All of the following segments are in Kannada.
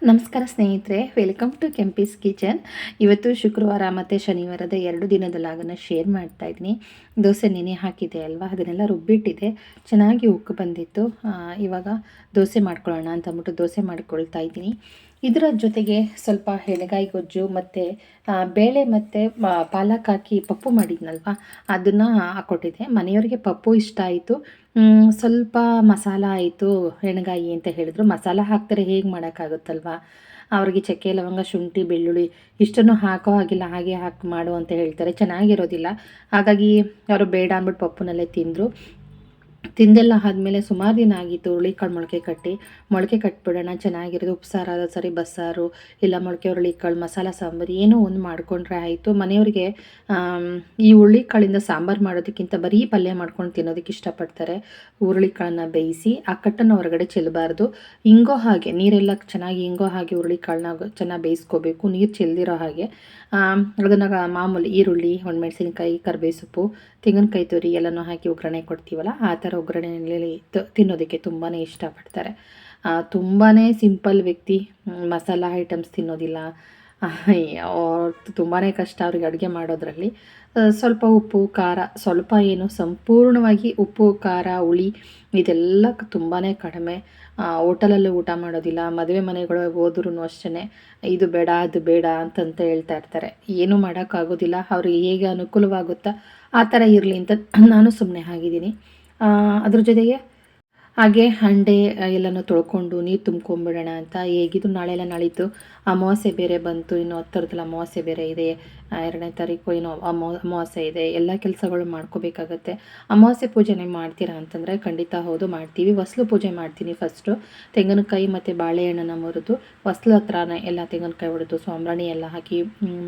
ನಮಸ್ಕಾರ ಸ್ನೇಹಿತರೆ ವೆಲ್ಕಮ್ ಟು ಕೆಂಪೀಸ್ ಕಿಚನ್ ಇವತ್ತು ಶುಕ್ರವಾರ ಮತ್ತು ಶನಿವಾರದ ಎರಡು ದಿನದ ಲಾಗನ್ನು ಶೇರ್ ಮಾಡ್ತಾ ಇದ್ದೀನಿ. ದೋಸೆ ನೆನೆ ಹಾಕಿದೆ ಅಲ್ವಾ? ಅದನ್ನೆಲ್ಲ ರುಬ್ಬಿಟ್ಟಿದೆ ಚೆನ್ನಾಗಿ ಉಕ್ಕು ಬಂದಿತ್ತು. ಇವಾಗ ದೋಸೆ ಮಾಡ್ಕೊಳ್ಳೋಣ ಅಂತ ಅಂದ್ಬಿಟ್ಟು ದೋಸೆ ಮಾಡ್ಕೊಳ್ತಾ ಇದ್ದೀನಿ. ಇದರ ಜೊತೆಗೆ ಸ್ವಲ್ಪ ಎಣ್ಣೆಗಾಯಿ ಗೊಜ್ಜು ಮತ್ತು ಬೇಳೆ ಮತ್ತು ಪಾಲಕ್ ಹಾಕಿ ಪಪ್ಪು ಮಾಡಿದ್ನಲ್ವ? ಅದನ್ನು ಹಾಕ್ಕೊಟ್ಟಿದ್ದೆ ಮನೆಯವರಿಗೆ ಪಪ್ಪು ಇಷ್ಟ ಆಯಿತು. ಸ್ವಲ್ಪ ಮಸಾಲ ಆಯಿತು ಎಣ್ಣೆಗಾಯಿ ಅಂತ ಹೇಳಿದ್ರು. ಮಸಾಲ ಹಾಕ್ತಾರೆ ಹೇಗೆ ಮಾಡೋಕ್ಕಾಗುತ್ತಲ್ವ? ಅವ್ರಿಗೆ ಚಕ್ಕೆ, ಲವಂಗ, ಶುಂಠಿ, ಬೆಳ್ಳುಳ್ಳಿ ಇಷ್ಟನ್ನು ಹಾಕೋ ಹಾಗಿಲ್ಲ, ಹಾಗೆ ಹಾಕಿ ಮಾಡು ಅಂತ ಹೇಳ್ತಾರೆ. ಚೆನ್ನಾಗಿರೋದಿಲ್ಲ. ಹಾಗಾಗಿ ಅವರು ಬೇಡ ಅಂದ್ಬಿಟ್ಟು ಪಪ್ಪುನಲ್ಲೇ ತಿಂದರು. ತಿಂದೆಲ್ಲ ಆದಮೇಲೆ ಸುಮಾರು ದಿನ ಆಗಿತ್ತು, ಹುರುಳಿಕಾಳು ಮೊಳಕೆ ಕಟ್ಟಿ. ಮೊಳಕೆ ಕಟ್ಬಿಡೋಣ, ಚೆನ್ನಾಗಿರೋದು ಉಪ್ಸಾರು ಸರಿ ಬಸ್ಸಾರು, ಇಲ್ಲ ಮೊಳಕೆ, ಹುರುಳಿಕಾಳು, ಮಸಾಲ ಸಾಂಬಾರು, ಏನೋ ಒಂದು ಮಾಡಿಕೊಂಡ್ರೆ ಆಯಿತು. ಮನೆಯವ್ರಿಗೆ ಈ ಹುರುಳಿಕಾಳಿಂದ ಸಾಂಬಾರು ಮಾಡೋದಕ್ಕಿಂತ ಬರೀ ಪಲ್ಯ ಮಾಡ್ಕೊಂಡು ತಿನ್ನೋದಕ್ಕೆ ಇಷ್ಟಪಡ್ತಾರೆ. ಹುರುಳಿಕಾಳನ್ನ ಬೇಯಿಸಿ, ಆ ಕಟ್ಟನ್ನು ಹೊರಗಡೆ ಚೆಲ್ಲಬಾರ್ದು ಹಿಂಗೋ ಹಾಗೆ, ನೀರೆಲ್ಲ ಚೆನ್ನಾಗಿ ಹಿಂಗೋ ಹಾಗೆ ಹುರುಳಿಕಾಳನ್ನ ಚೆನ್ನಾಗಿ ಬೇಯಿಸ್ಕೋಬೇಕು. ನೀರು ಚೆಲ್ಲದಿರೋ ಹಾಗೆ. ಅದನ್ನು ಮಾಮೂಲಿ ಈರುಳ್ಳಿ, ಒಣಮೆಣಸಿನ್ಕಾಯಿ ಕರಿಬೇವು ಸೊಪ್ಪು ತೆಂಗಿನಕಾಯಿ ತುರಿ ಎಲ್ಲನೂ ಹಾಕಿ ಒಗ್ಗರಣೆ ಕೊಡ್ತೀವಲ್ಲ, ಆ ಥರ ಒಗ್ಗರಣೆಯಲ್ಲಿ ತಿನ್ನೋದಕ್ಕೆ ತುಂಬಾ ಇಷ್ಟಪಡ್ತಾರೆ. ತುಂಬಾ ಸಿಂಪಲ್ ವ್ಯಕ್ತಿ ಮಸಾಲ ಐಟಮ್ಸ್ ತಿನ್ನೋದಿಲ್ಲ. ತುಂಬಾ ಕಷ್ಟ ಅವ್ರಿಗೆ ಅಡುಗೆ ಮಾಡೋದ್ರಲ್ಲಿ. ಸ್ವಲ್ಪ ಉಪ್ಪು, ಖಾರ, ಸ್ವಲ್ಪ ಏನು, ಸಂಪೂರ್ಣವಾಗಿ ಉಪ್ಪು, ಖಾರ, ಹುಳಿ, ಇದೆಲ್ಲ ತುಂಬಾ ಕಡಿಮೆ. ಹೋಟೆಲಲ್ಲಿ ಊಟ ಮಾಡೋದಿಲ್ಲ, ಮದುವೆ ಮನೆಗಳಿಗೆ ಹೋದ್ರೂ ಅಷ್ಟೇ ಇದು ಬೇಡ, ಅದು ಬೇಡ ಅಂತಂತ ಹೇಳ್ತಾ ಇರ್ತಾರೆ. ಏನೂ ಮಾಡೋಕ್ಕಾಗೋದಿಲ್ಲ, ಅವ್ರಿಗೆ ಹೇಗೆ ಅನುಕೂಲವಾಗುತ್ತಾ ಆ ಥರ ಇರಲಿ ಅಂತ ನಾನು ಸುಮ್ಮನೆ ಆಗಿದ್ದೀನಿ. ಅದ್ರ ಜೊತೆಗೆ ಹಾಗೆ ಹಂಡೆ ಎಲ್ಲನೂ ತೊಳ್ಕೊಂಡು ನೀರು ತುಂಬ್ಕೊಂಬಿಡೋಣ ಅಂತ ಹೇಗಿದ್ದು ನಾಳೆ ಎಲ್ಲ ನಾಳಿದ್ದು ಅಮಾವಾಸ್ಯೆ ಬೇರೆ ಬಂತು, ಇನ್ನು ಹತ್ತರದಲ್ಲಿ ಅಮಾವಾಸ್ಯೆ ಬೇರೆ ಇದೆ ಎರಡನೇ ತಾರೀಕು ಏನೋ ಅಮೋ ಅಮಾವಾಸ್ಯೆ ಇದೆ ಎಲ್ಲ ಕೆಲಸಗಳು ಮಾಡ್ಕೋಬೇಕಾಗತ್ತೆ. ಅಮಾವಾಸ್ಯೆ ಪೂಜೆನೇ ಮಾಡ್ತೀರಾ ಅಂತಂದರೆ ಖಂಡಿತ ಹೌದು ಮಾಡ್ತೀವಿ. ಹೊಸ್ಲು ಪೂಜೆ ಮಾಡ್ತೀನಿ ಫಸ್ಟು ತೆಂಗಿನಕಾಯಿ ಮತ್ತು ಬಾಳೆಹಣ್ಣನ್ನು ಮುರಿದು ಹೊಸ್ಲು ಹತ್ರನೇ ಎಲ್ಲ ತೆಂಗಿನಕಾಯಿ ಹೊಡೆದು ಸಾಂಬ್ರಾಣಿ ಎಲ್ಲ ಹಾಕಿ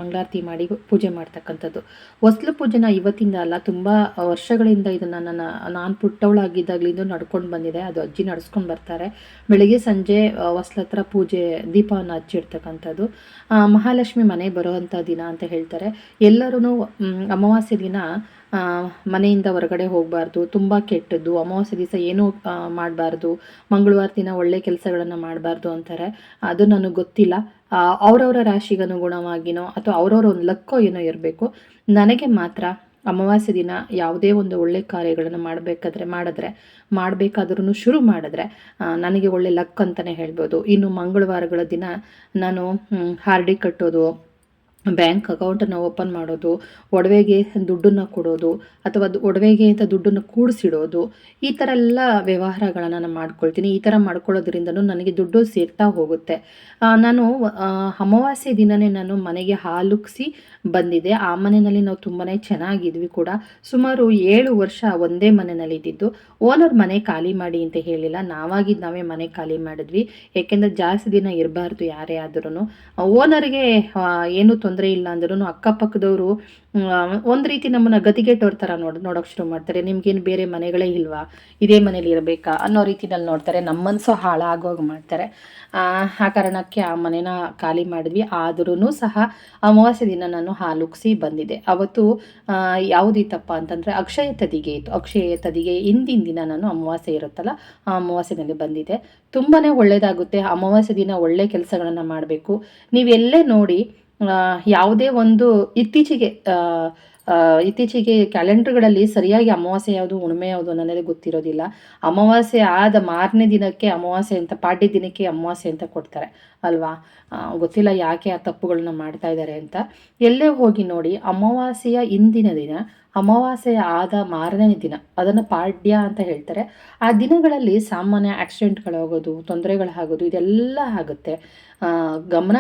ಮಂಗಳಾರತಿ ಮಾಡಿ ಪೂಜೆ ಮಾಡ್ತಕ್ಕಂಥದ್ದು. ಹೊಸ್ಲು ಪೂಜೆನ ಇವತ್ತಿಂದ ಅಲ್ಲ ತುಂಬ ವರ್ಷಗಳಿಂದ ಇದನ್ನು ನನ್ನ ನಾನು ಪುಟ್ಟವಳಾಗಿದ್ದಾಗಲಿಂದ ನಡ್ಕೊಂಡು ಬಂದಿದೆ. ಅದು ಅಜ್ಜಿ ನಡೆಸ್ಕೊಂಡು ಬರ್ತಾರೆ. ಬೆಳಿಗ್ಗೆ ಸಂಜೆ ಆ, ಹತ್ರ ಪೂಜೆ ದೀಪವನ್ನು ಹಚ್ಚಿಡ್ತಕ್ಕಂಥದ್ದು. ಮಹಾಲಕ್ಷ್ಮಿ ಮನೆ ಬರುವಂಥ ದಿನ ಅಂತ ಹೇಳ್ತಾರೆ ಎಲ್ಲರೂ ಅಮಾವಾಸ್ಯೆ ದಿನ ಮನೆಯಿಂದ ಹೊರಗಡೆ ಹೋಗಬಾರ್ದು, ತುಂಬ ಕೆಟ್ಟದ್ದು, ಅಮಾವಾಸ್ಯೆ ದಿವಸ ಏನೂ ಮಾಡಬಾರ್ದು, ಮಂಗಳವಾರ ದಿನ ಒಳ್ಳೆ ಕೆಲಸಗಳನ್ನು ಮಾಡಬಾರ್ದು ಅಂತಾರೆ. ಅದು ನನಗೆ ಗೊತ್ತಿಲ್ಲ. ಅವರವರ ರಾಶಿಗನುಗುಣವಾಗಿನೋ ಅಥವಾ ಅವ್ರವ್ರ ಒಂದು ಲಕ್ಕೋ ಏನೋ ಇರಬೇಕು. ನನಗೆ ಮಾತ್ರ ಅಮಾವಾಸ್ಯೆ ದಿನ ಯಾವುದೇ ಒಂದು ಒಳ್ಳೆ ಕಾರ್ಯಗಳನ್ನು ಮಾಡಬೇಕಾದ್ರೆ, ಮಾಡಿದ್ರೆ ಮಾಡಬೇಕಾದ್ರೂ ಶುರು ಮಾಡಿದ್ರೆ ನನಗೆ ಒಳ್ಳೆ ಲಕ್ ಅಂತಲೇ ಹೇಳ್ಬೋದು. ಇನ್ನು ಮಂಗಳವಾರಗಳ ದಿನ ನಾನು ಹಾರ್ಡಿ ಕಟ್ಟೋದು ಬ್ಯಾಂಕ್ ಅಕೌಂಟನ್ನು ಓಪನ್ ಮಾಡೋದು, ಒಡವೆಗೆ ದುಡ್ಡನ್ನು ಕೊಡೋದು, ಅಥವಾ ಒಡವೆಗೆ ಅಂತ ದುಡ್ಡನ್ನು ಕೂಡಿಸಿಡೋದು, ಈ ಥರ ಎಲ್ಲ ವ್ಯವಹಾರಗಳನ್ನು ನಾನು ಮಾಡ್ಕೊಳ್ತೀನಿ. ಈ ಥರ ಮಾಡ್ಕೊಳ್ಳೋದ್ರಿಂದನೂ ನನಗೆ ದುಡ್ಡು ಸೇರ್ತಾ ಹೋಗುತ್ತೆ. ನಾನು ಅಮಾವಾಸ್ಯ ದಿನವೇ ನಾನು ಮನೆಗೆ ಹಾಲುಕ್ಸಿ ಬಂದಿದ್ದೆ. ಆ ಮನೆಯಲ್ಲಿ ನಾವು ತುಂಬಾ ಚೆನ್ನಾಗಿದ್ವಿ ಕೂಡ. ಸುಮಾರು ಏಳು ವರ್ಷ ಒಂದೇ ಮನೆಯಲ್ಲಿ ಇದ್ದಿದ್ದು. ಓನರ್ ಮನೆ ಖಾಲಿ ಮಾಡಿ ಅಂತ ಹೇಳಿಲ್ಲ. ನಾವಾಗಿದ್ದು ನಾವೇ ಮನೆ ಖಾಲಿ ಮಾಡಿದ್ವಿ. ಏಕೆಂದರೆ ಜಾಸ್ತಿ ದಿನ ಇರಬಾರ್ದು ಯಾರೇ ಆದ್ರೂ ಓನರ್ಗೆ ಏನು ತೊಂದರೆ ಇಲ್ಲ ಅಂದ್ರೂ ಅಕ್ಕಪಕ್ಕದವರು ಒಂದು ರೀತಿ ನಮ್ಮನ್ನು ಗತಿಗೆ ಥರ ನೋಡ್ ನೋಡೋಕೆ ಶುರು ಮಾಡ್ತಾರೆ. ನಿಮ್ಗೇನು ಬೇರೆ ಮನೆಗಳೇ ಇಲ್ವಾ? ಇದೇ ಮನೇಲಿ ಇರಬೇಕಾ? ಅನ್ನೋ ರೀತಿನಲ್ಲಿ ನೋಡ್ತಾರೆ. ನಮ್ಮ ಹಾಳಾಗೋಗಿ ಮಾಡ್ತಾರೆ. ಆ, ಕಾರಣಕ್ಕೆ ಆ ಮನೇನ ಖಾಲಿ ಮಾಡಿದ್ವಿ. ಆದ್ರೂ ಸಹ ಅಮಾವಾಸ್ಯೆ ದಿನ ನಾನು ಹಾಲುಕ್ಸಿ ಬಂದಿದೆ ಅವತ್ತು ಯಾವುದಿತ್ತಪ್ಪ ಅಂತಂದರೆ ಅಕ್ಷಯ ತದಿಗೆ ಇತ್ತು. ಅಕ್ಷಯ ತದಿಗೆ ಹಿಂದಿನ ದಿನ ನಾನು ಅಮಾವಾಸ್ಯೆ ಇರುತ್ತಲ್ಲ ಆ ಅಮಾವಾಸ್ಯೆನಲ್ಲಿ ಬಂದಿದೆ ತುಂಬಾ ಒಳ್ಳೆಯದಾಗುತ್ತೆ ಅಮಾವಾಸ್ಯೆ ದಿನ ಒಳ್ಳೆ ಕೆಲಸಗಳನ್ನು ಮಾಡಬೇಕು. ನೀವೆಲ್ಲೇ ನೋಡಿ ಯಾವುದೇ ಒಂದು ಇತ್ತೀಚೆಗೆ ಇತ್ತೀಚೆಗೆ ಕ್ಯಾಲೆಂಡರ್ಗಳಲ್ಲಿ ಸರಿಯಾಗಿ ಅಮಾವಾಸ್ಯೆ ಯಾವುದು, ಹುಣ್ಣಿಮೆ ಯಾವುದು ಅನ್ನೋದೇ ಗೊತ್ತಿರೋದಿಲ್ಲ. ಅಮಾವಾಸ್ಯೆ ಆದ ಮಾರನೇ ದಿನಕ್ಕೆ ಅಮಾವಾಸ್ಯೆ ಅಂತ, ಪಾಡ್ಯ ದಿನಕ್ಕೆ ಅಮಾವಾಸ್ಯೆ ಅಂತ ಕೊಡ್ತಾರೆ, ಅಲ್ವಾ? ಗೊತ್ತಿಲ್ಲ ಯಾಕೆ ಆ ತಪ್ಪುಗಳನ್ನ ಮಾಡ್ತಾ ಇದ್ದಾರೆ ಅಂತ. ಎಲ್ಲೇ ಹೋಗಿ ನೋಡಿ, ಅಮಾವಾಸ್ಯೆಯ ಹಿಂದಿನ ದಿನ, ಅಮಾವಾಸ್ಯೆ ಆದ ಮಾರನೇ ದಿನ, ಅದನ್ನು ಪಾಡ್ಯ ಅಂತ ಹೇಳ್ತಾರೆ. ಆ ದಿನಗಳಲ್ಲಿ ಸಾಮಾನ್ಯ ಆಕ್ಸಿಡೆಂಟ್ಗಳಾಗೋದು, ತೊಂದರೆಗಳಾಗೋದು, ಇದೆಲ್ಲ ಆಗುತ್ತೆ. ಗಮನ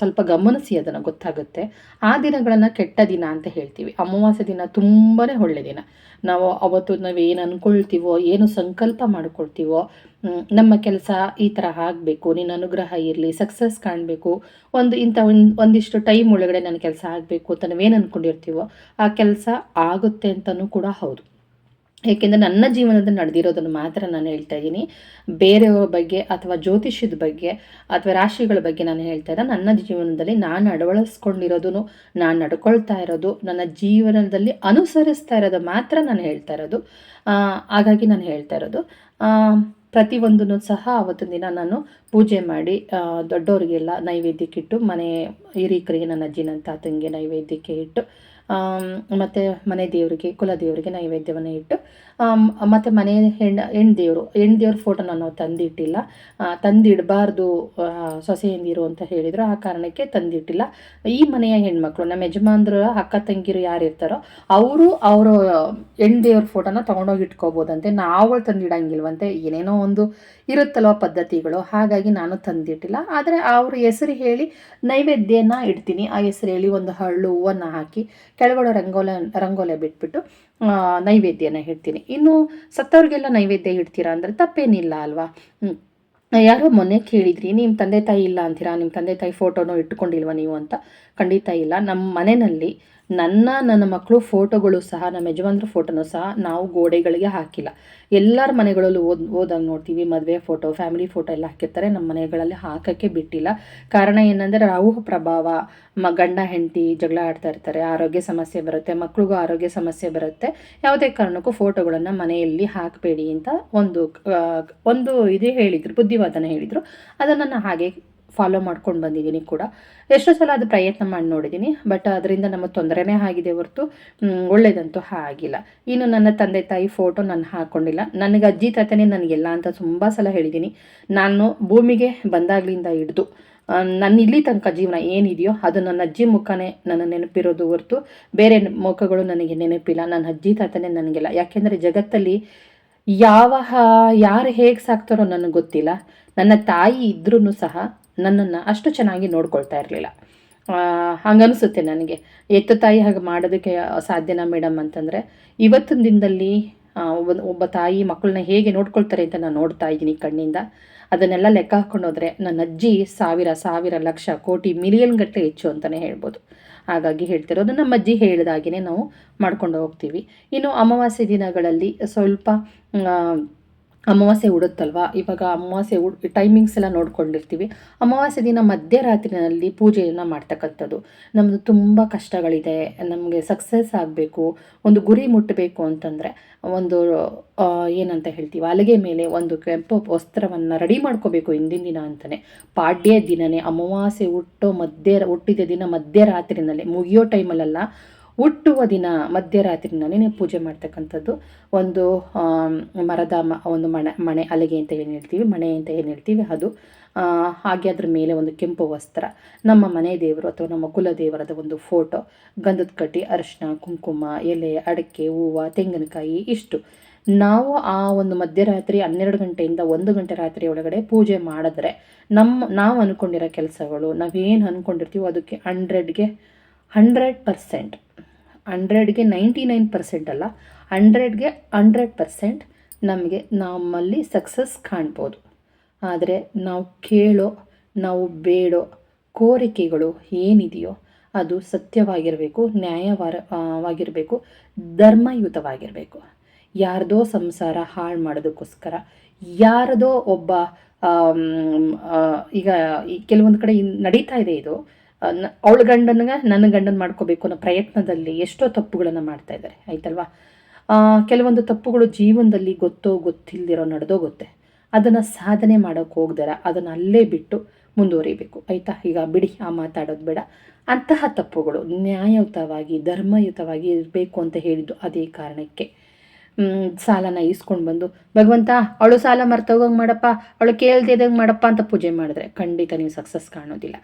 ಸ್ವಲ್ಪ ಗಮನಿಸಿ ಅದನ್ನು ಗೊತ್ತಾಗುತ್ತೆ. ಆ ದಿನಗಳನ್ನು ಕೆಟ್ಟ ದಿನ ಅಂತ ಹೇಳ್ತೀವಿ. ಅಮಾವಾಸ್ಯೆ ದಿನ ತುಂಬಾ ಒಳ್ಳೆ ದಿನ. ನಾವು ಅವತ್ತು ನಾವು ಏನು ಅಂದ್ಕೊಳ್ತೀವೋ ಏನು ಸಂಕಲ್ಪ ಮಾಡ್ಕೊಳ್ತೀವೋ ನಮ್ಮ ಕೆಲಸ ಈ ಥರ ಆಗಬೇಕು ನಿನ್ನ ಅನುಗ್ರಹ ಇರಲಿ ಸಕ್ಸಸ್ ಕಾಣಬೇಕು, ಒಂದು ಇಂಥ ಒಂದು, ಒಂದಿಷ್ಟು ಟೈಮ್ ಒಳಗಡೆ ನನ್ನ ಕೆಲಸ ಆಗಬೇಕು ಅಂತ ನಾವೇನು ಅಂದ್ಕೊಂಡಿರ್ತೀವೋ ಆ ಕೆಲಸ ಆಗುತ್ತೆ ಅಂತಲೂ ಕೂಡ ಹೌದು. ಏಕೆಂದರೆ ನನ್ನ ಜೀವನದಲ್ಲಿ ನಡೆದಿರೋದನ್ನು ಮಾತ್ರ ನಾನು ಹೇಳ್ತಾ ಇದ್ದೀನಿ. ಬೇರೆಯವರ ಬಗ್ಗೆ ಅಥವಾ ಜ್ಯೋತಿಷ್ಯದ ಬಗ್ಗೆ ಅಥವಾ ರಾಶಿಗಳ ಬಗ್ಗೆ ನಾನು ಹೇಳ್ತಾ ಇಲ್ಲ ನನ್ನ ಜೀವನದಲ್ಲಿ ನಾನು ಅಳವಡಿಸ್ಕೊಂಡಿರೋದು ನಾನು ನಡ್ಕೊಳ್ತಾ ಇರೋದು, ನನ್ನ ಜೀವನದಲ್ಲಿ ಅನುಸರಿಸ್ತಾ ಇರೋದು ಮಾತ್ರ ನಾನು ಹೇಳ್ತಾ ಇರೋದು. ಹಾಗಾಗಿ ನಾನು ಹೇಳ್ತಾ ಇರೋದು. ಪ್ರತಿಯೊಂದನ್ನು ಸಹ ಅವತ್ತಿನ ದಿನ ನಾನು ಪೂಜೆ ಮಾಡಿ ದೊಡ್ಡವರಿಗೆಲ್ಲ ನೈವೇದ್ಯಕ್ಕೆ ಇಟ್ಟು, ಮನೆ ಹಿರಿಯಕರಿಗೆ ನನ್ನ ಅಜ್ಜಿನ ತಾತಂಗೆ ನೈವೇದ್ಯಕ್ಕೆ ಇಟ್ಟು ಮತ್ತೆ ಮನೆ ದೇವರಿಗೆ ಕುಲ ದೇವರಿಗೆ ನೈವೇದ್ಯವನ್ನು ಇಟ್ಟು ಮತ್ತು ಮನೆ ಹೆಣ್ಣು ಹೆಣ್ಣು ದೇವರು ಹೆಣ್ಣು ದೇವ್ರ ಫೋಟೋನ ನಾವು ತಂದಿಟ್ಟಿಲ್ಲ ತಂದಿಡಬಾರ್ದು ಸೊಸೆಯಂದಿರು ಅಂತ ಹೇಳಿದ್ರು. ಆ ಕಾರಣಕ್ಕೆ ತಂದಿಟ್ಟಿಲ್ಲ. ಈ ಮನೆಯ ಹೆಣ್ಮಕ್ಳು, ನಮ್ಮ ಯಜಮಾನ್ರು, ಅಕ್ಕ ತಂಗಿರು ಯಾರು ಇರ್ತಾರೋ, ಅವರು ಅವರ ಹೆಣ್ಣು ದೇವ್ರ ಫೋಟೋನ ತೊಗೊಂಡೋಗಿ ಇಟ್ಕೋಬೋದಂತೆ. ನಾವುಗಳು ತಂದಿಡಂಗಿಲ್ವಂತೆ. ಏನೇನೋ ಒಂದು ಇರುತ್ತಲ್ವ ಪದ್ಧತಿಗಳು. ಹಾಗಾಗಿ ನಾನು ತಂದಿಟ್ಟಿಲ್ಲ. ಆದರೆ ಅವ್ರ ಹೆಸರು ಹೇಳಿ ನೈವೇದ್ಯನ ಇಡ್ತೀನಿ. ಆ ಹೆಸರು ಹೇಳಿ ಒಂದು ಹಳ್ಳು ಹೂವನ್ನು ಹಾಕಿ ಕೆಳಗಡೆ ರಂಗೋಲೆ ರಂಗೋಲೆ ಬಿಟ್ಬಿಟ್ಟು ನೈವೇದ್ಯನ ಇಡ್ತೀನಿ. ಇನ್ನು ಸತ್ತವ್ರಿಗೆಲ್ಲ ನೈವೇದ್ಯ ಇಡ್ತೀರಾ ಅಂದರೆ ತಪ್ಪೇನಿಲ್ಲ ಅಲ್ವಾ. ಯಾರೋ ಮೊನ್ನೆ ಕೇಳಿದ್ರಿ ನಿಮ್ಮ ತಂದೆ ತಾಯಿ ಇಲ್ಲ ಅಂತೀರಾ? ನಿಮ್ಮ ತಂದೆ ತಾಯಿ ಫೋಟೋನೂ ಇಟ್ಕೊಂಡಿಲ್ವಾ ನೀವು? ಅಂತ. ಖಂಡಿತ ಇಲ್ಲ. ನಮ್ಮ ಮನೆಯಲ್ಲಿ ನನ್ನ ನನ್ನ ಮಕ್ಕಳು ಫೋಟೋಗಳು ಸಹ, ನಮ್ಮ ಯಜಮಾನ್ರ ಫೋಟೋನೂ ಸಹ ನಾವು ಗೋಡೆಗಳಿಗೆ ಹಾಕಿಲ್ಲ. ಎಲ್ಲರ ಮನೆಗಳಲ್ಲೂ ಓದ್ ಹೋದಾಗ ನೋಡ್ತೀವಿ. ಮದುವೆ ಫೋಟೋ, ಫ್ಯಾಮಿಲಿ ಫೋಟೋ ಎಲ್ಲ ಹಾಕಿರ್ತಾರೆ. ನಮ್ಮ ಮನೆಗಳಲ್ಲಿ ಹಾಕೋಕ್ಕೆ ಬಿಟ್ಟಿಲ್ಲ. ಕಾರಣ ಏನಂದರೆ ರಾಹು ಪ್ರಭಾವ, ಮ, ಗಂಡ, ಹೆಂಡತಿ ಜಗಳ ಆಡ್ತಾ ಇರ್ತಾರೆ. ಆರೋಗ್ಯ ಸಮಸ್ಯೆ ಬರುತ್ತೆ. ಮಕ್ಕಳಿಗೂ ಆರೋಗ್ಯ ಸಮಸ್ಯೆ ಬರುತ್ತೆ. ಯಾವುದೇ ಕಾರಣಕ್ಕೂ ಫೋಟೋಗಳನ್ನು ಮನೆಯಲ್ಲಿ ಹಾಕಬೇಡಿ ಅಂತ ಒಂದು ಒಂದು ಇದು ಹೇಳಿದರು. ಬುದ್ಧಿವಾದನ ಹೇಳಿದರು. ಅದನ್ನು ನಾನು ಹಾಗೆ ಫಾಲೋ ಮಾಡ್ಕೊಂಡು ಬಂದಿದ್ದೀನಿ ಕೂಡ. ಎಷ್ಟೋ ಸಲ ಅದು ಪ್ರಯತ್ನ ಮಾಡಿ ನೋಡಿದ್ದೀನಿ ಬಟ್ ಅದರಿಂದ ನಮಗೆ ತೊಂದರೆನೇ ಆಗಿದೆ ಹೊರತು ಒಳ್ಳೇದಂತೂ ಆಗಿಲ್ಲ. ಇನ್ನು ನನ್ನ ತಂದೆ ತಾಯಿ ಫೋಟೋ ನಾನು ಹಾಕ್ಕೊಂಡಿಲ್ಲ ನನಗೆ ಅಜ್ಜಿ ತಾತನೇ ನನಗೆಲ್ಲ ಅಂತ ತುಂಬ ಸಲ ಹೇಳಿದ್ದೀನಿ. ನಾನು ಭೂಮಿಗೆ ಬಂದಾಗ್ಲಿಂದ ಹಿಡಿದು ನನ್ನ ಇಲ್ಲಿ ತನಕ ಜೀವನ ಏನಿದೆಯೋ ಅದು ನನ್ನ ಅಜ್ಜಿ ಮುಖನೇ ನನ್ನ ನೆನಪಿರೋದು ಹೊರತು, ಬೇರೆ ಮುಖಗಳು ನನಗೆ ನೆನಪಿಲ್ಲ. ನನ್ನ ಅಜ್ಜಿ ತಾತನೇ ನನಗೆಲ್ಲ. ಯಾಕೆಂದರೆ ಜಗತ್ತಲ್ಲಿ ಯಾವ, ಯಾರು ಹೇಗೆ ಸಾಕ್ತಾರೋ ನನಗೆ ಗೊತ್ತಿಲ್ಲ. ನನ್ನ ತಾಯಿ ಇದ್ರೂ ಸಹ ನನ್ನನ್ನು ಅಷ್ಟು ಚೆನ್ನಾಗಿ ನೋಡ್ಕೊಳ್ತಾ ಇರಲಿಲ್ಲ. ಹಂಗನಿಸುತ್ತೆ ನನಗೆ. ಎತ್ತ ತಾಯಿ ಹಾಗೆ ಮಾಡೋದಕ್ಕೆ ಸಾಧ್ಯನಾ ಮೇಡಮ್ ಅಂತಂದರೆ, ಇವತ್ತಿನ ದಿನದಲ್ಲಿ ಒಬ್ಬ ತಾಯಿ ಮಕ್ಕಳನ್ನ ಹೇಗೆ ನೋಡ್ಕೊಳ್ತಾರೆ ಅಂತ ನಾನು ನೋಡ್ತಾ ಇದ್ದೀನಿ ಕಣ್ಣಿಂದ. ಅದನ್ನೆಲ್ಲ ಲೆಕ್ಕ ಹಾಕೊಂಡು ನನ್ನ ಅಜ್ಜಿ ಸಾವಿರ ಸಾವಿರ, ಲಕ್ಷ, ಕೋಟಿ, ಮಿಲಿಯನ್ ಗಟ್ಟಲೆ ಹೆಚ್ಚು ಅಂತಲೇ ಹೇಳ್ಬೋದು. ಹಾಗಾಗಿ ಹೇಳ್ತಿರೋದು ನಮ್ಮ ಅಜ್ಜಿ ಹೇಳಿದಾಗೇ ನಾವು ಮಾಡ್ಕೊಂಡು ಹೋಗ್ತೀವಿ. ಇನ್ನು ಅಮಾವಾಸ್ಯೆ ದಿನಗಳಲ್ಲಿ ಸ್ವಲ್ಪ ಅಮಾವಾಸ್ಯೆ ಉಡುತ್ತಲ್ವಾ? ಇವಾಗ ಅಮಾವಾಸ್ಯೆ ಉಡ್ ಟೈಮಿಂಗ್ಸ್ ಎಲ್ಲ ನೋಡ್ಕೊಂಡಿರ್ತೀವಿ. ಅಮಾವಾಸ್ಯೆ ದಿನ ಮಧ್ಯರಾತ್ರಿನಲ್ಲಿ ಪೂಜೆಯನ್ನು ಮಾಡ್ತಕ್ಕಂಥದ್ದು. ನಮ್ಮದು ತುಂಬ ಕಷ್ಟಗಳಿದೆ. ನಮಗೆ ಸಕ್ಸಸ್ ಆಗಬೇಕು. ಒಂದು ಗುರಿ ಮುಟ್ಟಬೇಕು ಅಂತಂದರೆ ಒಂದು ಏನಂತ ಹೇಳ್ತೀವಿ? ಹಲಗೆ ಮೇಲೆ ಒಂದು ಕೆಂಪು ವಸ್ತ್ರವನ್ನು ರೆಡಿ ಮಾಡ್ಕೋಬೇಕು ಹಿಂದಿನ ದಿನ ಅಂತಲೇ ಪಾಡ್ಯ ದಿನನೇ. ಅಮಾವಾಸ್ಯೆ ಹುಟ್ಟೋ ಮಧ್ಯ, ಹುಟ್ಟಿದ ದಿನ ಮಧ್ಯರಾತ್ರಿನಲ್ಲಿ ಮುಗಿಯೋ ಟೈಮಲ್ಲೆಲ್ಲ ಹುಟ್ಟುವ ದಿನ ಮಧ್ಯರಾತ್ರಿನಲ್ಲಿ ನೀವು ಪೂಜೆ ಮಾಡ್ತಕ್ಕಂಥದ್ದು ಒಂದು ಮರದ ಒಂದು ಮಣೆ ಮಣೆ ಅಲೆಗೆ ಅಂತ ಏನು ಹೇಳ್ತೀವಿ, ಮಣೆ ಅಂತ ಏನು ಹೇಳ್ತೀವಿ, ಅದು ಹಾಗೆ ಅದ್ರ ಮೇಲೆ ಒಂದು ಕೆಂಪು ವಸ್ತ್ರ, ನಮ್ಮ ಮನೆ ದೇವರು ಅಥವಾ ನಮ್ಮ ಕುಲ ದೇವರದ ಒಂದು ಫೋಟೋ, ಗಂಧದ ಕಟ್ಟಿ ಅರಿಶಿನ ಕುಂಕುಮ, ಎಲೆ, ಅಡಿಕೆ, ಹೂವು, ತೆಂಗಿನಕಾಯಿ, ಇಷ್ಟು. ನಾವು ಆ ಒಂದು ಮಧ್ಯರಾತ್ರಿ ಹನ್ನೆರಡು ಗಂಟೆಯಿಂದ ಒಂದು ಗಂಟೆ ರಾತ್ರಿ ಒಳಗಡೆ ಪೂಜೆ ಮಾಡಿದ್ರೆ ನಮ್ಮ, ನಾವು ಅಂದ್ಕೊಂಡಿರೋ ಕೆಲಸಗಳು ನಾವೇನು ಅಂದ್ಕೊಂಡಿರ್ತೀವೋ ಅದಕ್ಕೆ ಹಂಡ್ರೆಡ್ಗೆ ಹಂಡ್ರೆಡ್ ಪರ್ಸೆಂಟ್ ಹಂಡ್ರೆಡ್ಗೆ ನೈಂಟಿ ನೈನ್ ಪರ್ಸೆಂಟ್ ಅಲ್ಲ, ಹಂಡ್ರೆಡ್ಗೆ ಹಂಡ್ರೆಡ್ ಪರ್ಸೆಂಟ್ ನಮಗೆ ನಮ್ಮಲ್ಲಿ ಸಕ್ಸಸ್ ಕಾಣ್ಬೋದು. ಆದರೆ ನಾವು ಕೇಳೋ, ನಾವು ಬೇಡೋ ಕೋರಿಕೆಗಳು ಏನಿದೆಯೋ ಅದು ಸತ್ಯವಾಗಿರಬೇಕು ನ್ಯಾಯವಾರವಾಗಿರಬೇಕು ಧರ್ಮಯುತವಾಗಿರಬೇಕು. ಯಾರದೋ ಸಂಸಾರ ಹಾಳು ಮಾಡೋದಕ್ಕೋಸ್ಕರ, ಯಾರದೋ ಒಬ್ಬ ಈಗ ಕೆಲವೊಂದು ಕಡೆ ನಡೀತಾ ಇದೆ ಇದು. ಅವಳ ಗಂಡನಿಗೆ ನನ್ನ ಗಂಡನ ಮಾಡ್ಕೋಬೇಕು ಅನ್ನೋ ಪ್ರಯತ್ನದಲ್ಲಿ ಎಷ್ಟೋ ತಪ್ಪುಗಳನ್ನು ಮಾಡ್ತಾ ಇದ್ದಾರೆ ಆಯ್ತಲ್ವಾ? ಕೆಲವೊಂದು ತಪ್ಪುಗಳು ಜೀವನದಲ್ಲಿ ಗೊತ್ತೋ ಗೊತ್ತಿಲ್ದಿರೋ ನಡೆದೋಗುತ್ತೆ ಅದನ್ನು ಸಾಧನೆ ಮಾಡೋಕ್ಕೆ ಹೋಗ್ದಾರ. ಅದನ್ನು ಅಲ್ಲೇ ಬಿಟ್ಟು ಮುಂದುವರಿಬೇಕು. ಆಯಿತಾ? ಈಗ ಬಿಡಿ, ಆ ಮಾತಾಡೋದು ಬೇಡ. ಅಂತಹ ತಪ್ಪುಗಳು ನ್ಯಾಯಯುತವಾಗಿ, ಧರ್ಮಯುತವಾಗಿ ಇರಬೇಕು ಅಂತ ಹೇಳಿದ್ದು ಅದೇ ಕಾರಣಕ್ಕೆ. ಸಾಲನ ಇಸ್ಕೊಂಡು ಬಂದು, ಭಗವಂತ, ಅವಳು ಸಾಲ ಮರ್ತೋಗಂಗೆ ಮಾಡಪ್ಪ, ಅವಳು ಕೇಳ್ದಿದಂಗೆ ಮಾಡಪ್ಪ ಅಂತ ಪೂಜೆ ಮಾಡಿದ್ರೆ ಖಂಡಿತ ನೀವು ಸಕ್ಸಸ್ ಕಾಣೋದಿಲ್ಲ.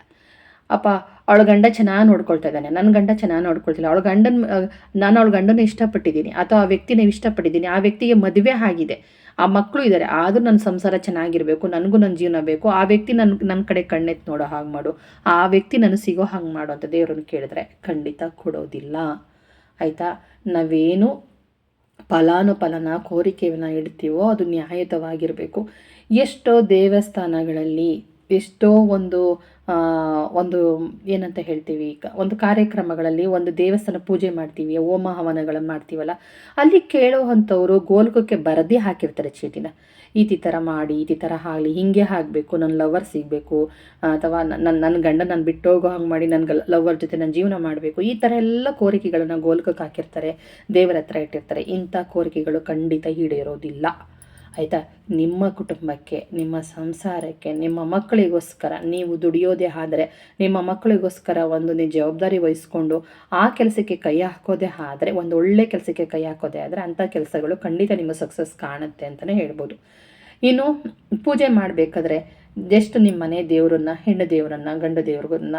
ಅಪ್ಪ, ಅವಳ ಗಂಡ ಚೆನ್ನಾಗಿ ನೋಡ್ಕೊಳ್ತಾ ಇದ್ದಾನೆ. ನನ್ನ ಗಂಡ ಚೆನ್ನಾಗಿ ನೋಡ್ಕೊಳ್ತಿಲ್ಲ. ಅವಳ ಗಂಡನ, ನಾನು ಅವಳ ಗಂಡನ ಇಷ್ಟಪಟ್ಟಿದ್ದೀನಿ. ಅಥವಾ ಆ ವ್ಯಕ್ತಿನ ಇಷ್ಟಪಟ್ಟಿದ್ದೀನಿ. ಆ ವ್ಯಕ್ತಿಗೆ ಮದುವೆ ಆಗಿದೆ. ಆ ಮಕ್ಕಳು ಇದ್ದಾರೆ ಆದರೂ ನನ್ನ ಸಂಸಾರ ಚೆನ್ನಾಗಿರಬೇಕು. ನನಗೂ ನನ್ನ ಜೀವನ ಬೇಕು. ಆ ವ್ಯಕ್ತಿ ನನ್ನ ನನ್ನ ಕಡೆ ಕಣ್ಣೆತ್ತು ನೋಡೋ ಹಾಗೆ ಮಾಡು. ಆ ವ್ಯಕ್ತಿ ನನಗೆ ಸಿಗೋ ಹಾಗೆ ಮಾಡು ಅಂತ ದೇವ್ರನ್ನ ಕೇಳಿದ್ರೆ ಖಂಡಿತ ಕೊಡೋದಿಲ್ಲ. ಆಯಿತಾ? ನಾವೇನು ಫಲಾನುಫಲನ ಕೋರಿಕೆಯನ್ನು ಇಡ್ತೀವೋ ಅದು ನ್ಯಾಯಯುತವಾಗಿರಬೇಕು. ಎಷ್ಟೋ ದೇವಸ್ಥಾನಗಳಲ್ಲಿ ಎಷ್ಟೋ ಒಂದು ಒಂದು ಏನಂತ ಹೇಳ್ತೀವಿ ಒಂದು ಕಾರ್ಯಕ್ರಮಗಳಲ್ಲಿ ಒಂದು ದೇವಸ್ಥಾನ ಪೂಜೆ ಮಾಡ್ತೀವಿ, ಹೋಮ ಹವನಗಳನ್ನು ಮಾಡ್ತೀವಲ್ಲ, ಅಲ್ಲಿ ಕೇಳೋ ಅಂಥವ್ರು ಗೋಲ್ಕಕ್ಕೆ ಬರದೇ ಹಾಕಿರ್ತಾರೆ ಚೀಟಿನ ಈ ಥರ ಮಾಡಿ, ಈ ಥರ ಆಗಲಿ, ಹೀಗೆ ಆಗಬೇಕು ನನ್ನ ಲವರ್ ಸಿಗಬೇಕು, ಅಥವಾ ನನ್ನ ನನ್ನ ಗಂಡ ನಾನು ಬಿಟ್ಟು ಹೋಗೋ ಮಾಡಿ ನನ್ನ ಲವರ್ ಜೊತೆ ನಾನು ಜೀವನ ಮಾಡಬೇಕು, ಈ ಥರ ಎಲ್ಲ ಕೋರಿಕೆಗಳನ್ನು ಗೋಲ್ಕಕ್ಕೆ ಹಾಕಿರ್ತಾರೆ, ದೇವರ ಹತ್ರ ಇಟ್ಟಿರ್ತಾರೆ, ಇಂಥ ಕೋರಿಕೆಗಳು ಖಂಡಿತ ಈಡೇರೋದಿಲ್ಲ. ಆಯಿತಾ? ನಿಮ್ಮ ಕುಟುಂಬಕ್ಕೆ, ನಿಮ್ಮ ಸಂಸಾರಕ್ಕೆ, ನಿಮ್ಮ ಮಕ್ಕಳಿಗೋಸ್ಕರ ನೀವು ದುಡಿಯೋದೇ ಆದರೆ, ನಿಮ್ಮ ಮಕ್ಕಳಿಗೋಸ್ಕರ ಒಂದು ನೀವು ಜವಾಬ್ದಾರಿ ವಹಿಸ್ಕೊಂಡು ಆ ಕೆಲಸಕ್ಕೆ ಕೈ ಹಾಕೋದೇ ಆದರೆ, ಒಂದು ಒಳ್ಳೆ ಕೆಲಸಕ್ಕೆ ಕೈ ಹಾಕೋದೇ ಆದರೆ ಅಂಥ ಕೆಲಸಗಳು ಖಂಡಿತ ನಿಮ್ಮ ಸಕ್ಸಸ್ ಕಾಣುತ್ತೆ ಅಂತಲೇ ಹೇಳ್ಬೋದು. ಇನ್ನು ಪೂಜೆ ಮಾಡಬೇಕಾದ್ರೆ ಜಸ್ಟ್ ನಿಮ್ಮ ಮನೆ ದೇವರನ್ನ, ಹೆಣ್ಣು ದೇವರನ್ನ, ಗಂಡ ದೇವ್ರನ್ನ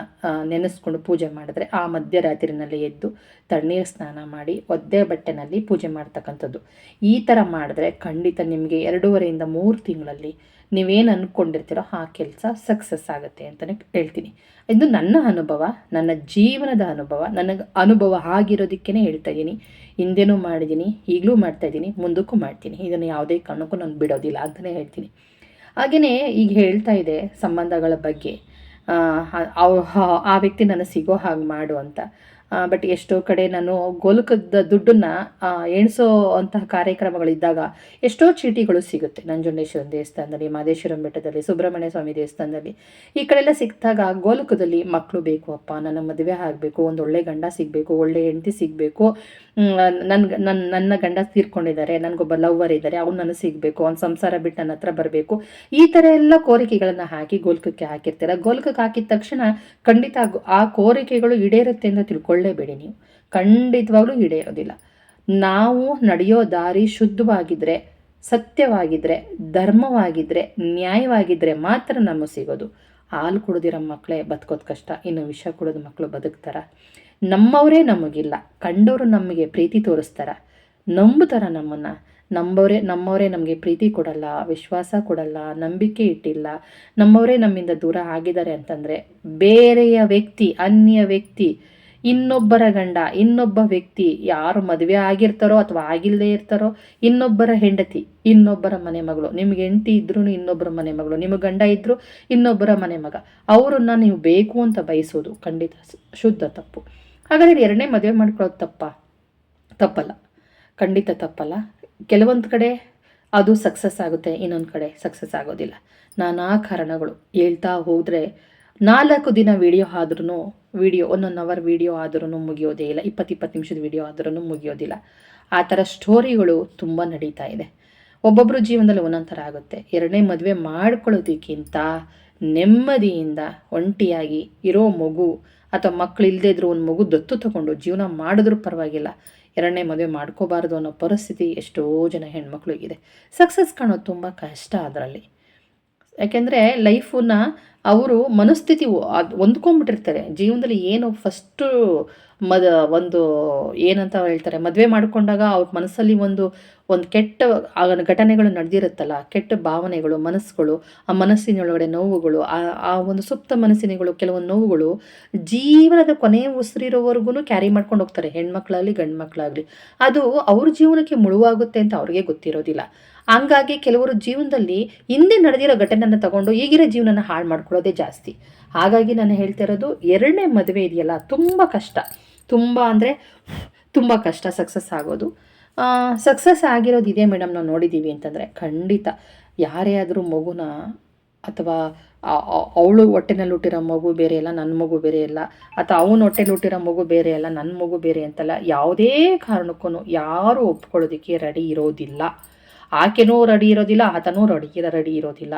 ನೆನೆಸ್ಕೊಂಡು ಪೂಜೆ ಮಾಡಿದ್ರೆ ಆ ಮಧ್ಯರಾತ್ರಿನಲ್ಲಿ ಎದ್ದು ತಣ್ಣೀರು ಸ್ನಾನ ಮಾಡಿ ಒದ್ದೆ ಬಟ್ಟೆನಲ್ಲಿ ಪೂಜೆ ಮಾಡ್ತಕ್ಕಂಥದ್ದು. ಈ ಥರ ಮಾಡಿದ್ರೆ ಖಂಡಿತ ನಿಮಗೆ ಎರಡೂವರೆಯಿಂದ ಮೂರು ತಿಂಗಳಲ್ಲಿ ನೀವೇನು ಅಂದ್ಕೊಂಡಿರ್ತೀರೋ ಆ ಕೆಲಸ ಸಕ್ಸಸ್ ಆಗುತ್ತೆ ಅಂತಲೇ ಹೇಳ್ತೀನಿ. ಇದು ನನ್ನ ಅನುಭವ, ನನ್ನ ಜೀವನದ ಅನುಭವ, ನನಗೆ ಅನುಭವ ಆಗಿರೋದಕ್ಕೇ ಹೇಳ್ತಾ ಇದ್ದೀನಿ ಹಿಂದೆನೂ ಮಾಡಿದ್ದೀನಿ ಈಗಲೂ ಮಾಡ್ತಾಯಿದ್ದೀನಿ ಮುಂದಕ್ಕೂ ಮಾಡ್ತೀನಿ. ಇದನ್ನು ಯಾವುದೇ ಕಾರಣಕ್ಕೂ ನಾನು ಬಿಡೋದಿಲ್ಲ ಅಂತಲೇ ಹೇಳ್ತೀನಿ. ಹಾಗೆಯೇ ಈಗ ಹೇಳ್ತಾ ಇದೆ ಸಂಬಂಧಗಳ ಬಗ್ಗೆ. ಆ ವ್ಯಕ್ತಿ ನನಗೆ ಸಿಗೋ ಹಾಗೆ ಮಾಡು ಅಂತ. ಬಟ್ ಎಷ್ಟೋ ಕಡೆ ನಾನು ಗೋಲಕದ ದುಡ್ಡನ್ನು ಎಣಿಸೋ ಅಂತಹ ಕಾರ್ಯಕ್ರಮಗಳಿದ್ದಾಗ ಎಷ್ಟೋ ಚೀಟಿಗಳು ಸಿಗುತ್ತೆ ನಂಜುಂಡೇಶ್ವರನ ದೇವಸ್ಥಾನದಲ್ಲಿ, ಮಾದೇಶ್ವರಂ ಬೆಟ್ಟದಲ್ಲಿ, ಸುಬ್ರಹ್ಮಣ್ಯ ಸ್ವಾಮಿ ದೇವಸ್ಥಾನದಲ್ಲಿ. ಈ ಕಡೆ ಎಲ್ಲ ಸಿಕ್ಕಿದಾಗ ಗೋಲಕದಲ್ಲಿ ಮಕ್ಕಳು ಬೇಕು ಅಪ್ಪ, ನನ್ನ ಮದುವೆ ಆಗಬೇಕು, ಒಂದು ಒಳ್ಳೆ ಗಂಡ ಸಿಗಬೇಕು, ಒಳ್ಳೆ ಹೆಂಡತಿ ಸಿಗಬೇಕು ನನ್ನ ನನ್ನ ನನ್ನ ಗಂಡ ತೀರ್ಕೊಂಡಿದ್ದಾರೆ, ನನಗೊಬ್ಬ ಲವ್ವರ್ ಇದ್ದಾರೆ, ಅವ್ನು ನನಗೆ ಸಿಗಬೇಕು, ಅವ್ನು ಸಂಸಾರ ಬಿಟ್ಟು ನನ್ನ ಹತ್ರ ಬರಬೇಕು. ಈ ಥರ ಎಲ್ಲ ಕೋರಿಕೆಗಳನ್ನು ಹಾಕಿ ಗೋಲ್ಕಕ್ಕೆ ಹಾಕಿರ್ತಾರೆ. ಗೋಲ್ಕಕ್ಕೆ ಹಾಕಿದ ತಕ್ಷಣ ಖಂಡಿತ ಆ ಕೋರಿಕೆಗಳು ಈಡೇರುತ್ತೆ ಅಂತ ತಿಳ್ಕೊಳ್ಳೇಬೇಡಿ ನೀವು. ಖಂಡಿತವಾಗ್ಲೂ ಹಿಡಿಯೋದಿಲ್ಲ. ನಾವು ನಡೆಯೋ ದಾರಿ ಶುದ್ಧವಾಗಿದ್ದರೆ ಸತ್ಯವಾಗಿದ್ದರೆ ಧರ್ಮವಾಗಿದ್ದರೆ ನ್ಯಾಯವಾಗಿದ್ದರೆ ಮಾತ್ರ ನಮಗೆ ಸಿಗೋದು. ಹಾಲು ಕುಡಿದಿರೋ ಮಕ್ಕಳೇ ಬದುಕೋದು ಕಷ್ಟ, ಇನ್ನು ವಿಷ ಕುಡಿದ ಮಕ್ಕಳು ಬದುಕ್ತಾರ. ನಮ್ಮವರೇ ನಮಗಿಲ್ಲ. ಕಂಡವರು ನಮಗೆ ಪ್ರೀತಿ ತೋರಿಸ್ತಾರ. ನಂಬುತ್ತಾರ ನಮ್ಮನ್ನು. ನಂಬವರೇ, ನಮ್ಮವರೇ ನಮಗೆ ಪ್ರೀತಿ ಕೊಡಲ್ಲ, ವಿಶ್ವಾಸ ಕೊಡಲ್ಲ, ನಂಬಿಕೆ ಇಟ್ಟಿಲ್ಲ. ನಮ್ಮವರೇ ನಮ್ಮಿಂದ ದೂರ ಆಗಿದ್ದಾರೆ ಅಂತಂದರೆ, ಬೇರೆಯ ವ್ಯಕ್ತಿ, ಅನ್ಯ ವ್ಯಕ್ತಿ ಇನ್ನೊಬ್ಬರ ಗಂಡ, ಇನ್ನೊಬ್ಬ ವ್ಯಕ್ತಿ ಯಾರು ಮದುವೆ ಆಗಿರ್ತಾರೋ ಅಥವಾ ಆಗಿಲ್ಲದೆ ಇರ್ತಾರೋ, ಇನ್ನೊಬ್ಬರ ಹೆಂಡತಿ, ಇನ್ನೊಬ್ಬರ ಮನೆ ಮಗಳು. ನಿಮ್ಗೆ ಹೆಂಡತಿ ಇದ್ರೂ ಇನ್ನೊಬ್ಬರ ಮನೆ ಮಗಳು. ನಿಮಗೆ ಗಂಡ ಇದ್ದರೂ ಇನ್ನೊಬ್ಬರ ಮನೆ ಮಗ. ಅವರನ್ನು ನೀವು ಬೇಕು ಅಂತ ಬಯಸೋದು ಖಂಡಿತ ಶುದ್ಧ ತಪ್ಪು. ಹಾಗಾದರೆ ಎರಡನೇ ಮದುವೆ ಮಾಡ್ಕೊಳ್ಳೋದು ತಪ್ಪ? ತಪ್ಪಲ್ಲ. ಖಂಡಿತ ತಪ್ಪಲ್ಲ. ಕೆಲವೊಂದು ಕಡೆ ಅದು ಸಕ್ಸಸ್ ಆಗುತ್ತೆ, ಇನ್ನೊಂದು ಕಡೆ ಸಕ್ಸಸ್ ಆಗೋದಿಲ್ಲ. ನಾನಾ ಕಾರಣಗಳು ಹೇಳ್ತಾ ಹೋದರೆ ನಾಲ್ಕು ದಿನ ವಿಡಿಯೋ ಆದ್ರೂ ವಿಡಿಯೋ ಒಂದೊಂದು ಅವರ್ ವಿಡಿಯೋ ಆದ್ರೂ ಮುಗಿಯೋದೇ ಇಲ್ಲ. ಇಪ್ಪತ್ತು ಇಪ್ಪತ್ತು ನಿಮಿಷದ ವಿಡಿಯೋ ಆದ್ರೂ ಮುಗಿಯೋದಿಲ್ಲ. ಆ ಥರ ಸ್ಟೋರಿಗಳು ತುಂಬ ನಡೀತಾ ಇದೆ. ಒಬ್ಬೊಬ್ಬರು ಜೀವನದಲ್ಲಿ ಒಂದೊಂದು ಥರ ಆಗುತ್ತೆ. ಎರಡನೇ ಮದುವೆ ಮಾಡ್ಕೊಳ್ಳೋದಕ್ಕಿಂತ ನೆಮ್ಮದಿಯಿಂದ, ಒಂಟಿಯಾಗಿ ಇರೋ ಮಗು ಅಥವಾ ಮಕ್ಕಳು ಇಲ್ಲದೇ ಇದ್ರೂ ಒಂದು ಮಗು ದತ್ತು ತಗೊಂಡು ಜೀವನ ಮಾಡಿದ್ರೂ ಪರವಾಗಿಲ್ಲ. ಎರಡನೇ ಮದುವೆ ಮಾಡ್ಕೋಬಾರ್ದು ಅನ್ನೋ ಪರಿಸ್ಥಿತಿ ಎಷ್ಟೋ ಜನ ಹೆಣ್ಮಕ್ಳಿಗಿದೆ. ಸಕ್ಸಸ್ ಕಾಣೋದು ತುಂಬ ಕಷ್ಟ ಅದರಲ್ಲಿ. ಯಾಕೆಂದರೆ ಲೈಫನ್ನು ಅವರು ಮನಸ್ಥಿತಿ ಅದು ಹೊಂದ್ಕೊಂಡ್ಬಿಟ್ಟಿರ್ತಾರೆ. ಜೀವನದಲ್ಲಿ ಏನು ಫಸ್ಟು ಮದ ಒಂದು ಏನಂತ ಹೇಳ್ತಾರೆ, ಮದುವೆ ಮಾಡಿಕೊಂಡಾಗ ಅವ್ರ ಮನಸ್ಸಲ್ಲಿ ಒಂದು ಒಂದು ಕೆಟ್ಟ ಘಟನೆಗಳು ನಡೆದಿರುತ್ತಲ್ಲ, ಕೆಟ್ಟ ಭಾವನೆಗಳು, ಮನಸ್ಸುಗಳು, ಆ ಮನಸ್ಸಿನೊಳಗಡೆ ನೋವುಗಳು, ಆ ಆ ಒಂದು ಸುಪ್ತ ಮನಸ್ಸಿನಗಳು, ಕೆಲವೊಂದು ನೋವುಗಳು ಜೀವನದ ಕೊನೆಯ ಉಸಿರಿರೋವರೆಗೂ ಕ್ಯಾರಿ ಮಾಡ್ಕೊಂಡು ಹೋಗ್ತಾರೆ. ಹೆಣ್ಮಕ್ಳಾಗಲಿ ಗಂಡು ಮಕ್ಕಳಾಗಲಿ ಅದು ಅವ್ರ ಜೀವನಕ್ಕೆ ಮುಳುವಾಗುತ್ತೆ ಅಂತ ಅವ್ರಿಗೆ ಗೊತ್ತಿರೋದಿಲ್ಲ. ಹಂಗಾಗಿ ಕೆಲವರು ಜೀವನದಲ್ಲಿ ಹಿಂದೆ ನಡೆದಿರೋ ಘಟನೆಯನ್ನು ತಗೊಂಡು ಈಗಿರೋ ಜೀವನನ ಹಾಳು ಮಾಡ್ಕೊಳ್ಳೋದೇ ಜಾಸ್ತಿ. ಹಾಗಾಗಿ ನಾನು ಹೇಳ್ತಾ ಇರೋದು ಎರಡನೇ ಮದುವೆ ಇದೆಯಲ್ಲ, ತುಂಬ ಕಷ್ಟ. ತುಂಬ ಅಂದರೆ ತುಂಬ ಕಷ್ಟ ಸಕ್ಸಸ್ ಆಗೋದು. ಸಕ್ಸಸ್ ಆಗಿರೋದು ಇದೆ ಮೇಡಮ್ ನಾವು ನೋಡಿದ್ದೀವಿ ಅಂತಂದರೆ ಖಂಡಿತ. ಯಾರೇ ಆದರೂ ಮಗುನ ಅಥವಾ ಅವಳು ಹೊಟ್ಟೆನಲ್ಲಿ ಹುಟ್ಟಿರೋ ಮಗು ಬೇರೆ ಅಲ್ಲ ನನ್ನ ಮಗು ಬೇರೆ ಅಲ್ಲ, ಅಥವಾ ಅವನ ಹೊಟ್ಟೆಲಿ ಹುಟ್ಟಿರೋ ಮಗು ಬೇರೆ ಅಲ್ಲ ನನ್ನ ಮಗು ಬೇರೆ ಅಂತಲ್ಲ, ಯಾವುದೇ ಕಾರಣಕ್ಕೂ ಯಾರು ಒಪ್ಕೊಳ್ಳೋದಕ್ಕೆ ರೆಡಿ ಇರೋದಿಲ್ಲ. ಆಕೆನೂ ರೆಡಿ ಇರೋದಿಲ್ಲ ಆತನೂ ರೆಡಿ ರೆಡಿ ಇರೋದಿಲ್ಲ.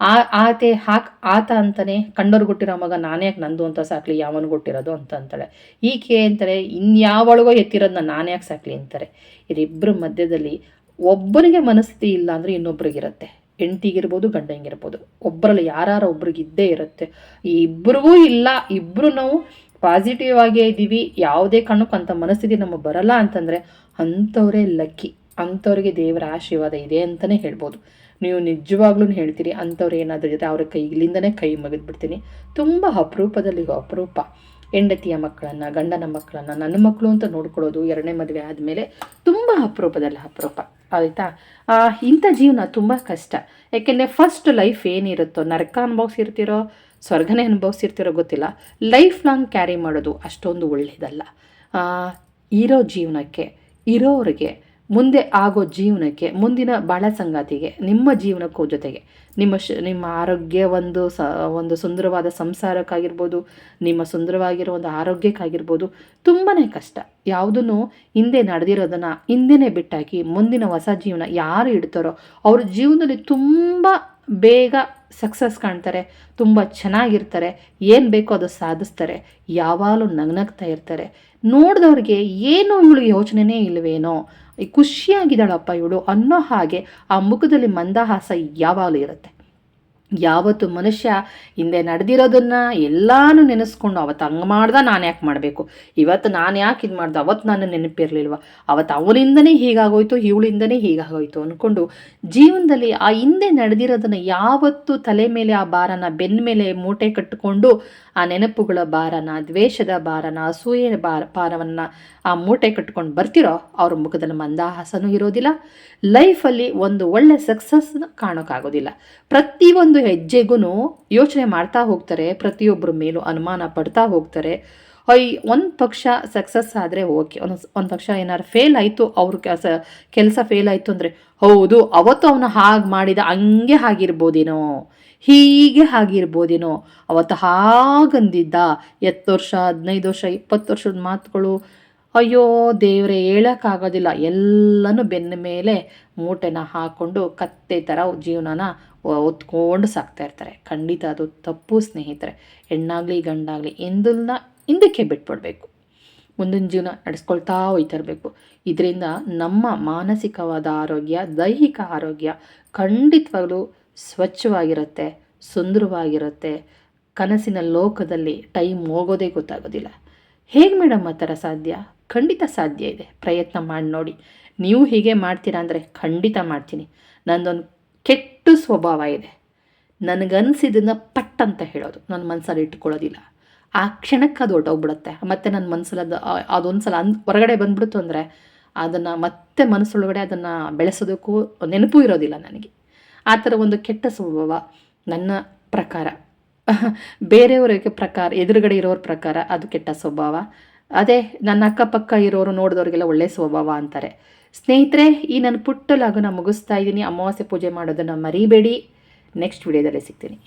ಆ, ಆತೆ ಹಾಕ್, ಆತ ಅಂತಾನೆ ಕಂಡೋರು ಕೊಟ್ಟಿರೋ ಮಗ ನಾನೇ ನಂದು ಅಂತ ಸಾಕ್ಲಿ, ಯಾವನು ಕೊಟ್ಟಿರೋದು ಅಂತ ಅಂತಾಳೆ. ಈಕೆ ಅಂತಾರೆ, ಇನ್ಯಾವಳಿಗೋ ಎತ್ತಿರೋದನ್ನ ನಾನೇ ಯಾಕೆ ಸಾಕ್ಲಿ ಅಂತಾರೆ. ಇದಿಬ್ಬರ ಮಧ್ಯದಲ್ಲಿ ಒಬ್ಬನಿಗೆ ಮನಸ್ಥಿತಿ ಇಲ್ಲ ಅಂದರೆ ಇನ್ನೊಬ್ರಿಗಿರುತ್ತೆ. ಹೆಂಡತಿಗಿರ್ಬೋದು, ಗಂಡಂಗಿರ್ಬೋದು. ಒಬ್ಬರಲ್ಲಿ ಯಾರು ಒಬ್ರಿಗೆ ಇದ್ದೇ ಇರುತ್ತೆ ಇಬ್ಬರಿಗೂ ಇಲ್ಲ ಇಬ್ಬರು ನಾವು ಪಾಸಿಟಿವ್ ಆಗೇ ಇದ್ದೀವಿ ಯಾವುದೇ ಕಾರಣಕ್ಕೂ ಅಂಥ ಮನಸ್ಥಿತಿ ನಮಗೆ ಬರಲ್ಲ ಅಂತಂದರೆ ಅಂಥವರೇ ಲಕ್ಕಿ. ಅಂಥವ್ರಿಗೆ ದೇವರ ಆಶೀರ್ವಾದ ಇದೆ ಅಂತಲೇ ಹೇಳ್ಬೋದು. ನೀವು ನಿಜವಾಗ್ಲೂ ಹೇಳ್ತೀರಿ ಅಂಥವ್ರು ಏನಾದರೂ ಜೊತೆ ಅವ್ರ ಕೈ ಇಲ್ಲಿಂದನೇ ಕೈ ಮುಗಿದ್ಬಿಡ್ತೀನಿ ತುಂಬ ಅಪರೂಪದಲ್ಲಿ ಅಪರೂಪ. ಹೆಂಡತಿಯ ಮಕ್ಕಳನ್ನು, ಗಂಡನ ಮಕ್ಕಳನ್ನು, ನನ್ನ ಮಕ್ಕಳು ಅಂತ ನೋಡ್ಕೊಳ್ಳೋದು ಎರಡನೇ ಮದುವೆ ಆದಮೇಲೆ ತುಂಬ ಅಪರೂಪದಲ್ಲಿ ಅಪರೂಪ. ಆಯಿತಾ? ಇಂಥ ಜೀವನ ತುಂಬ ಕಷ್ಟ. ಯಾಕೆಂದರೆ ಫಸ್ಟ್ ಲೈಫ್ ಏನಿರುತ್ತೋ, ನರಕ ಅನುಭವಿಸಿರ್ತಿರೋ, ಸ್ವರ್ಗನೇ ಅನುಭವಿಸಿರ್ತಿರೋ ಗೊತ್ತಿಲ್ಲ. ಲೈಫ್ ಲಾಂಗ್ ಕ್ಯಾರಿ ಮಾಡೋದು ಅಷ್ಟೊಂದು ಒಳ್ಳೆಯದಲ್ಲ ಇರೋ ಜೀವನಕ್ಕೆ ಇರೋರಿಗೆ ಮುಂದೆ ಆಗೋ ಜೀವನಕ್ಕೆ, ಮುಂದಿನ ಬಾಳ ಸಂಗಾತಿಗೆ ನಿಮ್ಮ ಜೀವನಕ್ಕೂ ಜೊತೆಗೆ. ನಿಮ್ಮ ಶ, ನಿಮ್ಮ ಆರೋಗ್ಯ ಒಂದು ಸ, ಒಂದು ಸುಂದರವಾದ ಸಂಸಾರಕ್ಕಾಗಿರ್ಬೋದು, ನಿಮ್ಮ ಸುಂದರವಾಗಿರೋ ಒಂದು ಆರೋಗ್ಯಕ್ಕಾಗಿರ್ಬೋದು ತುಂಬಾ ಕಷ್ಟ. ಯಾವುದನ್ನು ಹಿಂದೆ ನಡೆದಿರೋದನ್ನು ಹಿಂದೆನೇ ಬಿಟ್ಟಾಕಿ ಮುಂದಿನ ಹೊಸ ಜೀವನ ಯಾರು ಇಡ್ತಾರೋ, ಅವ್ರ ಜೀವನದಲ್ಲಿ ತುಂಬ ಬೇಗ ಸಕ್ಸಸ್ ಕಾಣ್ತಾರೆ, ತುಂಬ ಚೆನ್ನಾಗಿರ್ತಾರೆ, ಏನು ಬೇಕೋ ಅದು ಸಾಧಿಸ್ತಾರೆ, ಯಾವಾಗಲೂ ನಗ್ನಗ್ತಾ ಇರ್ತಾರೆ. ನೋಡಿದವ್ರಿಗೆ ಏನು ಇವಳು ಯೋಚನೆನೇ ಇಲ್ವೇನೋ ಖುಷಿಯಾಗಿದ್ದಾಳಪ್ಪ ಇವಳು ಅನ್ನೋ ಹಾಗೆ ಆ ಮುಖದಲ್ಲಿ ಮಂದಹಾಸ ಯಾವಾಗಲೂ ಇರುತ್ತೆ. ಯಾವತ್ತು ಮನುಷ್ಯ ಹಿಂದೆ ನಡೆದಿರೋದನ್ನ ಎಲ್ಲಾನು ನೆನೆಸ್ಕೊಂಡು ಅವತ್ತು ಹಂಗೆ ಮಾಡ್ದ ನಾನು ಯಾಕೆ ಮಾಡಬೇಕು? ಇವತ್ತು ನಾನು ಯಾಕೆ ಇದು ಮಾಡ್ದೆ? ಅವತ್ತು ನಾನು ನೆನಪಿರಲಿಲ್ವ? ಅವತ್ತು ಅವನಿಂದನೇ ಹೀಗಾಗೋಯ್ತು, ಇವಳಿಂದನೇ ಹೀಗಾಗೋಯ್ತು ಅಂದ್ಕೊಂಡು ಜೀವನದಲ್ಲಿ ಆ ಹಿಂದೆ ನಡೆದಿರೋದನ್ನು ಯಾವತ್ತು ತಲೆ ಮೇಲೆ ಆ ಭಾರನ ಬೆನ್ನ ಮೇಲೆ ಮೂಟೆ ಕಟ್ಟಿಕೊಂಡು ಆ ನೆನಪುಗಳ ಭಾರನ, ದ್ವೇಷದ ಭಾರನ ಅಸೂಯೆ ಭಾರ ಭಾರವನ್ನು ಆ ಮೂಟೆ ಕಟ್ಕೊಂಡು ಬರ್ತಿರೋ ಅವ್ರ ಮುಖದಲ್ಲಿ ಮಂದಹಾಸನೂ ಇರೋದಿಲ್ಲ. ಲೈಫಲ್ಲಿ ಒಂದು ಒಳ್ಳೆ ಸಕ್ಸಸ್ನ ಕಾಣೋಕ್ಕಾಗೋದಿಲ್ಲ ಪ್ರತಿಯೊಂದು ಹೆಜ್ಜೆಗೂ ಯೋಚನೆ ಮಾಡ್ತಾ ಹೋಗ್ತಾರೆ ಪ್ರತಿಯೊಬ್ಬರ ಮೇಲೂ ಅನುಮಾನ ಪಡ್ತಾ ಹೋಗ್ತಾರೆ. ಅಯ್, ಒಂದು ಪಕ್ಷ ಸಕ್ಸಸ್ ಆದರೆ ಓಕೆ, ಒಂದು ಒಂದು ಪಕ್ಷ ಏನಾದ್ರು ಫೇಲ್ ಆಯಿತು, ಅವ್ರ ಕೆಲಸ ಕೆಲಸ ಫೇಲ್ ಆಯಿತು ಅಂದರೆ, ಹೌದು, ಅವತ್ತು ಅವನು ಹಾಗೆ ಮಾಡಿದ ಹಂಗೆ ಆಗಿರ್ಬೋದೇನೋ. ಹೀಗೆ ಆಗಿರ್ಬೋದೇನೋ ಅವತ್ತು ಹಾಗಂದಿದ್ದ ಎತ್ತು ವರ್ಷ ಹದಿನೈದು ವರ್ಷ, ಇಪ್ಪತ್ತು ವರ್ಷದ ಮಾತುಗಳು. ಅಯ್ಯೋ, ದೇವರೇ, ಹೇಳೋಕ್ಕಾಗೋದಿಲ್ಲ. ಎಲ್ಲನೂ ಬೆನ್ನ ಮೇಲೆ ಮೂಟೆನ ಹಾಕ್ಕೊಂಡು ಕತ್ತೆ ಥರ ಜೀವನನ ಹೊತ್ಕೊಂಡು ಸಾಕ್ತಾ ಇರ್ತಾರೆ. ಖಂಡಿತ ಅದು ತಪ್ಪು ಸ್ನೇಹಿತರೆ. ಹೆಣ್ಣಾಗಲಿ, ಗಂಡಾಗಲಿ ಎಂದಲ್ನ ಹಿಂದಕ್ಕೆ ಬಿಟ್ಬಿಡ್ಬೇಕು. ಮುಂದಿನ ಜೀವನ ನಡೆಸ್ಕೊಳ್ತಾ ಹೋಯ್ತಿರ್ಬೇಕು ಇದರಿಂದ ನಮ್ಮ ಮಾನಸಿಕವಾದ ಆರೋಗ್ಯ, ದೈಹಿಕ ಆರೋಗ್ಯ ಖಂಡಿತವಾಗಲೂ ಸ್ವಚ್ಛವಾಗಿರುತ್ತೆ, ಸುಂದರವಾಗಿರುತ್ತೆ, ಕನಸಿನ ಲೋಕದಲ್ಲಿ ಟೈಮ್ ಹೋಗೋದೇ ಗೊತ್ತಾಗೋದಿಲ್ಲ. ಹೇಗೆ ಮೇಡಮ್ ಆ ಥರ ಸಾಧ್ಯ? ಖಂಡಿತ ಸಾಧ್ಯ ಇದೆ. ಪ್ರಯತ್ನ ಮಾಡಿ ನೋಡಿ. ನೀವು ಹೀಗೆ ಮಾಡ್ತೀರಾ ಅಂದರೆ ಖಂಡಿತ ಮಾಡ್ತೀನಿ. ನಂದೊಂದು ಕೆಟ್ಟ ಸ್ವಭಾವ ಇದೆ. ನನಗನ್ಸಿದ್ದನ್ನು ಪಟ್ ಅಂತ ಹೇಳೋದು. ನನ್ನ ಮನಸ್ಸಲ್ಲಿ ಇಟ್ಕೊಳ್ಳೋದಿಲ್ಲ. ಆ ಕ್ಷಣಕ್ಕೆ ಅದು ಹೊಟ್ಟೋಗ್ಬಿಡುತ್ತೆ ಮತ್ತು ನನ್ನ ಮನಸ್ಸಲ್ಲಿ ಅದು ಅದೊಂದು ಸಲ ಅಂದ್ ಹೊರಗಡೆ ಬಂದ್ಬಿಡ್ತು ಅಂದರೆ ಅದನ್ನು ಮತ್ತೆ ಮನಸ್ಸೊಳಗಡೆ ಅದನ್ನು ಬೆಳೆಸೋದಕ್ಕೂ ನೆನಪು ಇರೋದಿಲ್ಲ ನನಗೆ. ಆ ಥರ ಒಂದು ಕೆಟ್ಟ ಸ್ವಭಾವ ನನ್ನ ಪ್ರಕಾರ. ಬೇರೆಯವರಿಗೆ ಪ್ರಕಾರ, ಎದುರುಗಡೆ ಇರೋರ ಪ್ರಕಾರ ಅದು ಕೆಟ್ಟ ಸ್ವಭಾವ. ಅದೇ ನನ್ನ ಅಕ್ಕಪಕ್ಕ ಇರೋರು ನೋಡಿದವ್ರಿಗೆಲ್ಲ ಒಳ್ಳೆ ಸ್ವಭಾವ ಅಂತಾರೆ. ಸ್ನೇಹಿತರೆ, ಈ ನನ್ನ ಪುಟ್ಟ ಲಾಗನ ಮುಗಿಸ್ತಾ ಇದ್ದೀನಿ. ಅಮಾವಾಸ್ಯೆ ಪೂಜೆ ಮಾಡೋದನ್ನು ಮರಿಬೇಡಿ. ನೆಕ್ಸ್ಟ್ ವಿಡಿಯೋದಲ್ಲಿ ಸಿಗ್ತೀನಿ.